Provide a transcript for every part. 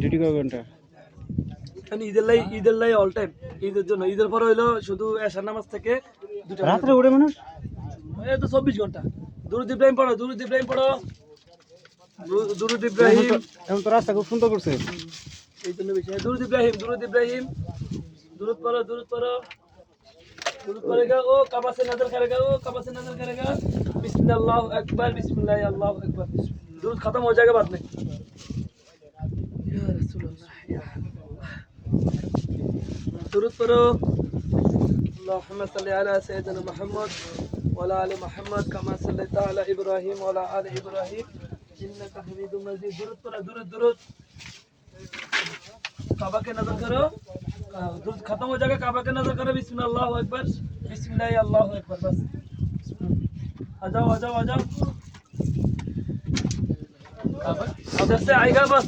Duty কয় ঘণ্টা? ঈদের লাই ঈদের লাই অল টাইম ঈদের জন্য ঈদের পর হইল শুধু এশার নামাজ থেকে দুটো রাত্রে উড়ে মানুষ? এই তো চব্বিশ ঘণ্টা। দুরুদ ইব্রাহিম পড়ো দুরুদ ইব্রাহিম পড়ো। দুরুদ ইব্রাহিম। এখন তো রাস্তা সুন্দর করছে। এই জন্য বেশি। দুরুদ ইব্রাহিম দুরুদ ইব্রাহিম। দুরুদ পড়ো দুরুদ পড়ো। দুরুদ পড়েগা ও কাবা সে নজর করেগা ও কাবা সে নজর করেগা বিসমিল্লাহ আকবার বিসমিল্লাহ আল্লাহ আকবার। দুরুদ খতম হয়ে যাবে বাদ নেই। में या रसूल अल्लाह या हबीबल्लाह। दुरुद पढ़ो اللهم صل على سيدنا محمد وعلى ال محمد كما صليت على ابراهيم وعلى ال ابراهيم انك حميد مجيد दुरुद पढ़ो दुरुद दुरुद काबा के नजर करो दूध खत्म हो जाएगा काबा के नजर करो बिस्मिल्लाह अल्लाह अकबर बिस्मिल्लाह अल्लाह अकबर बस आ जाओ आ जाओ आ जाओ काबा उधर से आएगा बस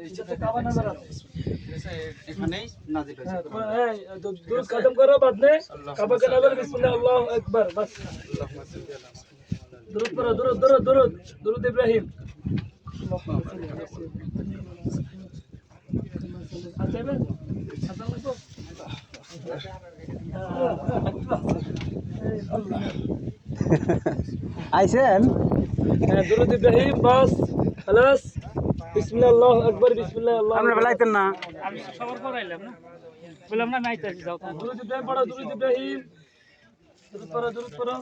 इधर से काबा नजर आता है এখানেই নাজিল হয়েছে हाँ, तो है, तो दुरुस्त खत्म करो बाद में काबा के नजर बिस्मिल्लाह अल्लाह अकबर बस दुरुद पढ़ो दुरुद दुरुद दुरुद दुरुद इब्राहिम अच्छा है अच्छा लगो আইছেন दुरुद इब्राहिम बस खलास বিসমিল্লাহ আল্লাহু আকবার বিসমিল্লাহ আল্লাহ আমরা বেলাইতেন না। আমি সবার পর আইলাম না। বললাম না নাইতে আসি যাও দুরুদ ইব্রাহিম পড়ো দুরুদ ইব্রাহিম দুরুদ পড়ো দুরুদ পড়ো।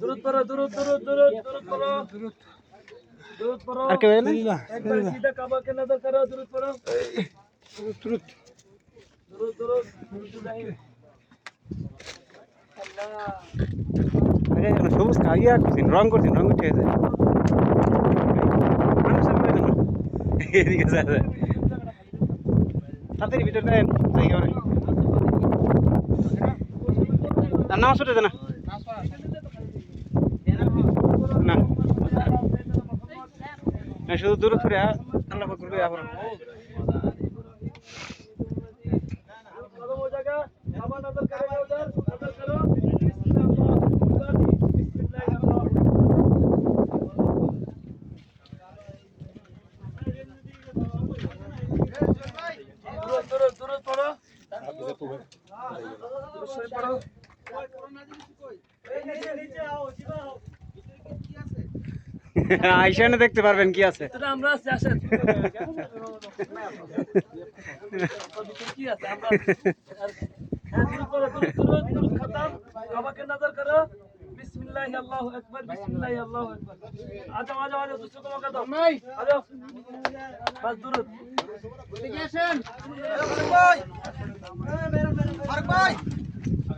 দুরুদ পড়ো দুরুদ দুরুদ দুরুদ দুরুদ পড়ো। দুরুদ পড়ো। আর কে বলেন একবার সবুজ কাগিয়া রং করছেন রং উঠে যায় তাড়াতাড়ি ভিতরে করে। নাম শুটে না। শুধু দূরে থুরে আল্লাহ করবে আবার। আইসানে দেখতে পারবেন কি আছে আল্লাহু আকবার আল্লাহু আকবার আজ আজ আজ নাই বাস ঠিক আছেন ফারুক ভাই ফারুক ভাই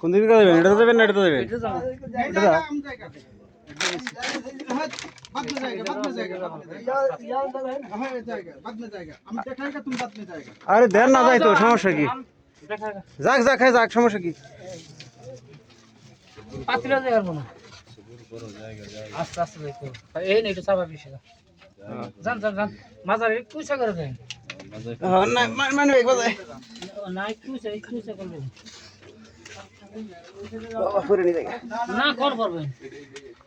কোন দিকে যাবেন? এটা যাবেন না এটা যাবেন এটা যাও। আরে দেন না যাই তো সমস্যা কি? যাক যাক হ্যাঁ যাক সমস্যা কি? যাই পারব না। আস্তে আস্তে দেখো। এই নেই একটু চাপা বেশি যান যান যান। মাজার ইচ্ছা করে দেন। না মানে না নি না কর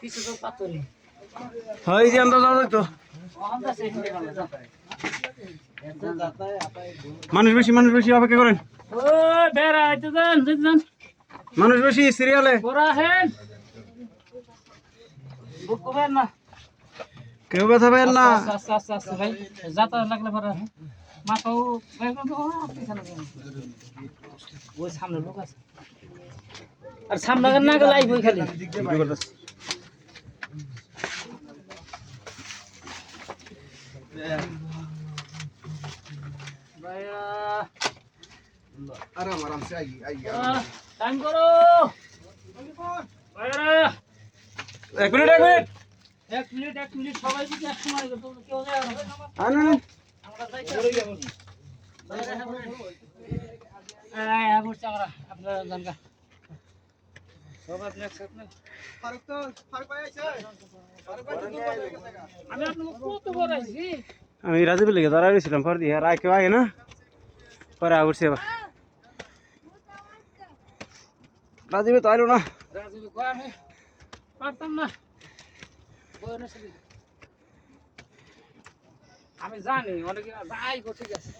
কিছু তো পাতরি হ্যাঁ যে আমরা তো। যান মানুষ বেশি মানুষ বেশি অপেক্ষা করেন। ও বেড়া আইতে যান যান। মানুষ বেশি সিরিয়ালে কেউ ব্যথা পেন না। আর সামনে গেলে আইবই খালি আরাম আরাম সে আই আই এক মিনিট এক মিনিট। এক মিনিট এক মিনিট সবাই যদি এক সময় কেউ যায়। আমরা আপনারা। আমি আপনাকে কত বড় আছি? আমি রাজীবের লেগে দাঁড়ায় রয়েছিলাম পর দিয়ে আর কেউ আগে না। পরে আগুরছে রাজীবে তো আইলো না। রাজীব কয় পারতাম না। আমি জানি, অনেকে যাই গো ঠিক আছে।